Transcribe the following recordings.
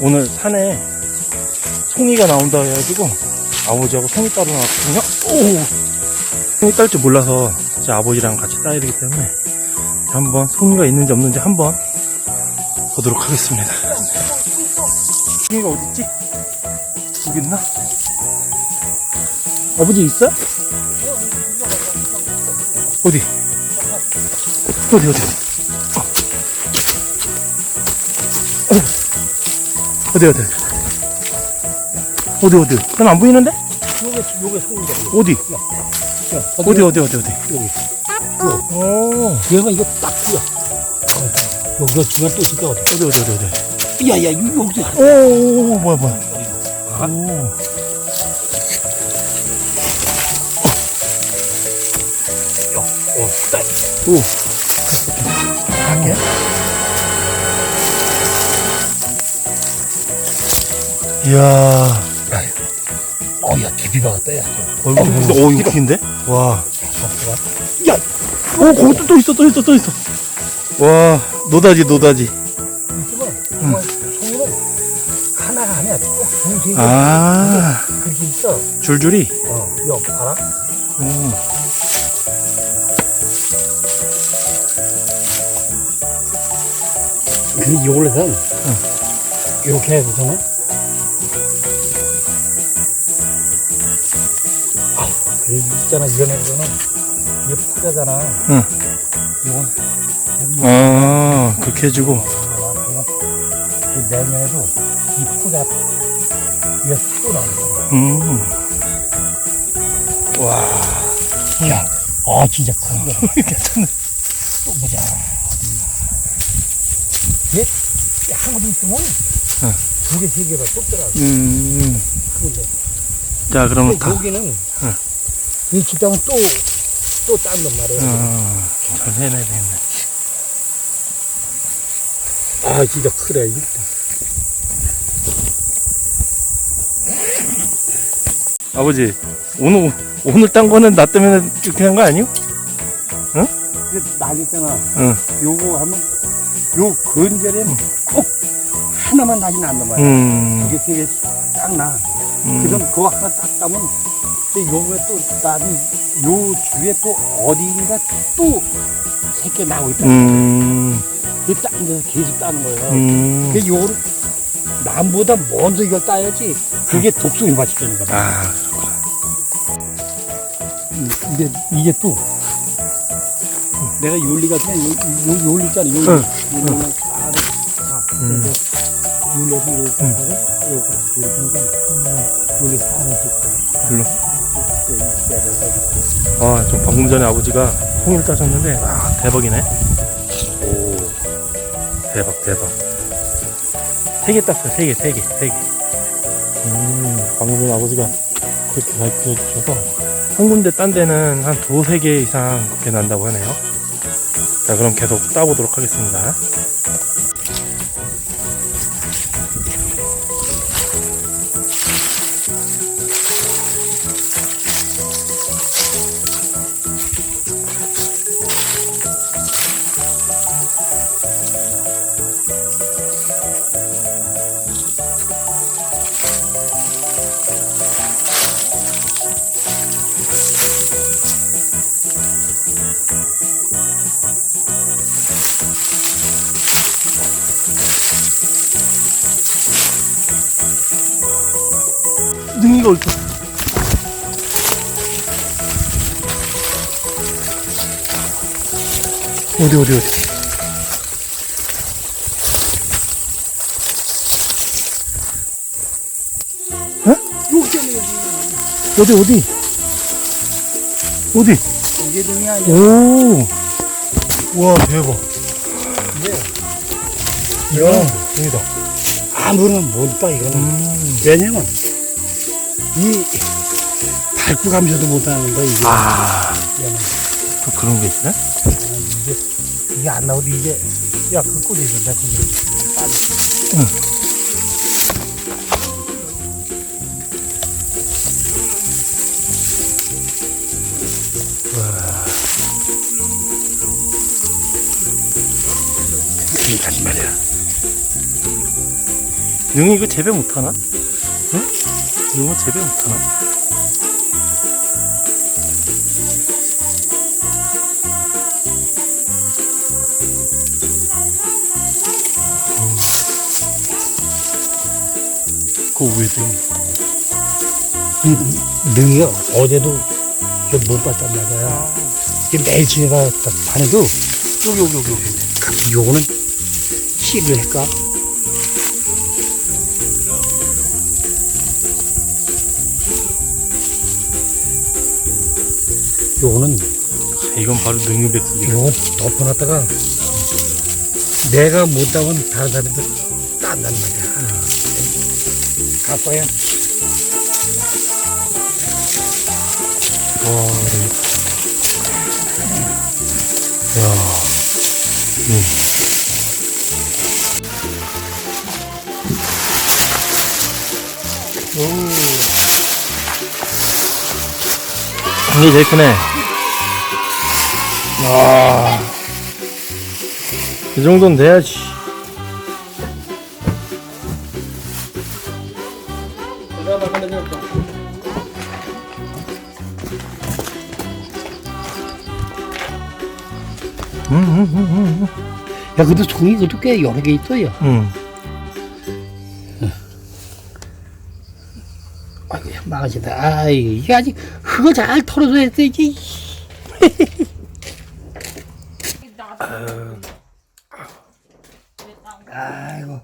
오늘 산에 송이가 나온다 해가지고 아버지하고 송이 따러 나왔거든요. 오! 송이 딸 줄 몰라서 제 아버지랑 같이 따야 되기 때문에 한번 송이가 있는지 없는지 한번 보도록 하겠습니다. 송이가 어딨지? 여기 있나? 아버지 있어? 어디? 어디 어디? 어 디 어디? 어디 어디? 난 안 보이는데? 요게 요게 소금이다. 어디? 야, 어디 어디 어디 어디? 여기. 오 얘가 이거 딱 보여. 여기가 중간 또 있을 것 같아. 어디 어디 어디 어디? 야야 여기. 오, 오, 오 뭐야 뭐야? 오. 어, 딱. 오. 갈게. 이야. 어야 깊이가 떠야. 얼굴 보니까 오 이거 긴데? 와. 야, 오 거기 또, 또 있어 또 있어 또 있어. 와 노다지 노다지. 송이는 하나가 아니야. 꼭 두세 개 아 그렇게 있어. 줄줄이. 어, 여 봐라. 오. 근데 요걸로는 이렇게 해서는 있잖아 이런 애들은 이게 푸자잖아. 응. 이건 여기 아 그렇게 해주고. 이 내년에도 이 포자 이게 또 나오는 거야. 음. 와. 야, 아 진짜 큰 거. 괜찮네. 또 보자. 얘 한국에 있으면 응. 두 개, 세 개가 쏟더라고. 음. 그런데 자 그러면 근데 다. 여기는 응. 이 집당은 또, 또 딴단 말이야. 아, 잘 해내야 되겠네. 아, 진짜 크다, 이거. 아버지 오늘 오늘 딴 거는 나 때문에 이렇게 한 거 아니요? 근데 날 있잖아. 응. 요거 하면, 요 건절에는 꼭 하나만 나진 않는 말이야. 음. 이게 되게 딱 나. 음. 그럼 그거 하나 딱 따면, 근데 요거에 또, 나도 요 주위에 또 어디인가 또 새끼 나오고 있다. 음. 그 딴 데서 계속 따는 거예요. 음. 그 요거를 남보다 먼저 이걸 따야지 그게 독성이 맞추는 거야. 아, 음, 근데 이게 또 내가 윤리 같은 요, 요, 윤리 있잖아. 윤리. 응. 윤리는 다, 다. 음. 이렇게 응. 하고, 이렇게 돌리니까 별로. 내려가지고. 아, 좀 방금 전에 아버지가 홍일 따셨는데, 아, 대박이네. 오, 대박, 대박. 세 개 땄어요, 세 개, 세 개, 세 개. 음, 방금 전에 아버지가 그렇게 가르쳐 주셔서, 한 군데 딴 데는 한 두세 개 이상 그렇게 난다고 하네요. 자, 그럼 계속 따보도록 하겠습니다. 능이가 옳다. 어디, 어디, 어디. 여기 때문에 어디, 어디? 어디? 이게 등이 아니야. 오! 와, 대박. 근데 이거는 능이다. 아무나 못 따, 이거는. 음. 왜냐면 이 밟고 가면서도 못하는 거 이게 아, 얘는. 또 그런 게 있네? 이게 이게 안 나오도 이게 야그 꼴이 있는데 그게 따 그러니까 말이야 능이 이거 재배 못하나? 응? 이거 재배 못하나? 어. 그 위에 능이가 어제도 못 봤단 말이야. 이게 매주에가 반에도 여기 여기 여기 여기 요거는 씨를 할까? 요거는 이건 바로 능이 백숙이야 요거 덮어놨다가 내가 못 따면 다른 사람들 딴단 말이야. 가빠야. 와, 네. 야, 음. 오. 이게 제일 크네. 와. 이 정도는 돼야지. 음, 음, 음, 음. 야, 근데 종이 그래도 꽤 여러 개 있어요. 음. 아이고, 망하시다. 아이, 이게 아직 흙을 잘 털어서 했어야지. 아이고.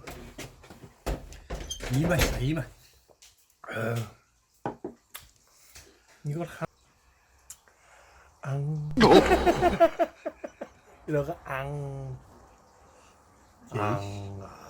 이 맛이다, 이 맛. 이걸 한 앙. 이러가 앙. 앙.